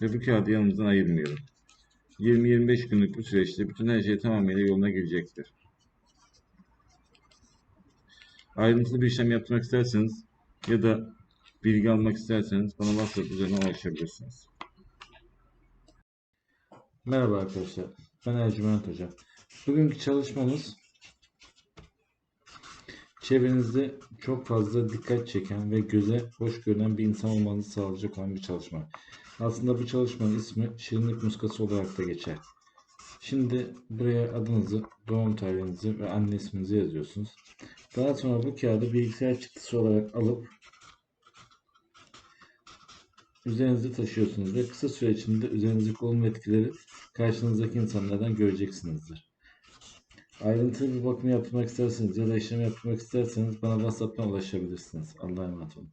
bu kağıdı yanımızdan ayırmayalım. 20-25 günlük bu süreçte bütün her şey tamamıyla yoluna girecektir. Ayrıntılı bir işlem yapmak isterseniz ya da bilgi almak isterseniz bana WhatsApp üzerinden ulaşabilirsiniz. Merhaba arkadaşlar. Ben Ercüment Hoca. Bugünkü çalışmamız çevrenizde çok fazla dikkat çeken ve göze hoş görünen bir insan olmanızı sağlayacak olan bir çalışma. Aslında bu çalışmanın ismi şirinlik muskası olarak da geçer. Şimdi buraya adınızı, doğum tarihinizi ve anne isminizi yazıyorsunuz. Daha sonra bu kağıdı bilgisayar çıktısı olarak alıp üzerinizde taşıyorsunuz ve kısa süre içinde üzerinizdeki olumlu etkileri karşınızdaki insanlardan göreceksinizdir. Ayrıntılı bir bakım yapmak isterseniz ya da işlem yapmak isterseniz bana WhatsApp'tan ulaşabilirsiniz. Allah'a emanet olun.